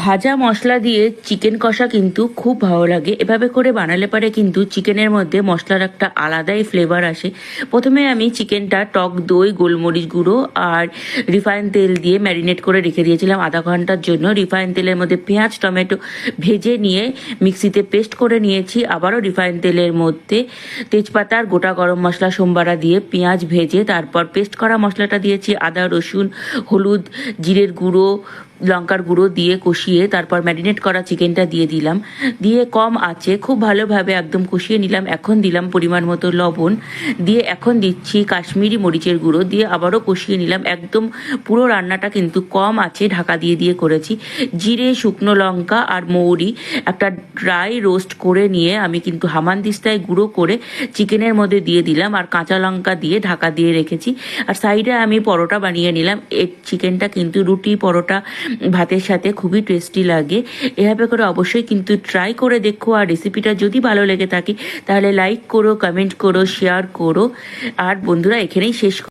ভাজা মশলা দিয়ে চিকেন কষা কিন্তু খুব ভালো লাগে। এভাবে করে বানালে পারে কিন্তু চিকেনের মধ্যে মশলার একটা আলাদাই ফ্লেভার আসে। প্রথমে আমি চিকেনটা টক দই, গোলমরিচ গুঁড়ো আর রিফাইন তেল দিয়ে ম্যারিনেট করে রেখে দিয়েছিলাম আধা ঘণ্টার জন্য। রিফাইন তেলের মধ্যে পেঁয়াজ, টমেটো ভেজে নিয়ে মিক্সিতে পেস্ট করে নিয়েছি। আবারও রিফাইন তেলের মধ্যে তেজপাতা আর গোটা গরম মশলা সোমবারা দিয়ে পেঁয়াজ ভেজে তারপর পেস্ট করা মশলাটা দিয়েছি। আদা, রসুন, হলুদ, জিরের গুঁড়ো লঙ্কার গুঁড়ো দিয়ে কষিয়ে তারপর ম্যারিনেট করা চিকেনটা দিয়ে দিলাম। দিয়ে কম আছে, খুব ভালোভাবে একদম কষিয়ে নিলাম। এখন দিলাম পরিমাণ মতো লবণ। দিয়ে এখন দিচ্ছি কাশ্মীরি মরিচের গুঁড়ো। দিয়ে আবারও কষিয়ে নিলাম। একদম পুরো রান্নাটা কিন্তু কম আছে, ঢাকা দিয়ে দিয়ে করেছি। জিরে, শুকনো লঙ্কা আর মৌরি একটা ড্রাই রোস্ট করে নিয়ে আমি কিন্তু হামানদিস্তায় গুঁড়ো করে চিকেনের মধ্যে দিয়ে দিলাম আর কাঁচা লঙ্কা দিয়ে ঢাকা দিয়ে রেখেছি। আর সাইডে আমি পরোটা বানিয়ে নিলাম। এই চিকেনটা কিন্তু রুটি পরোটা ভাতের সাথে খুবই টেস্টি লাগে। এভাবে করে অবশ্যই কিন্তু ট্রাই করে দেখো। আর রেসিপিটা যদি ভালো লেগে থাকে, তাহলে লাইক করো কমেন্ট করো শেয়ার করো। আর বন্ধুরা, এখানেই শেষ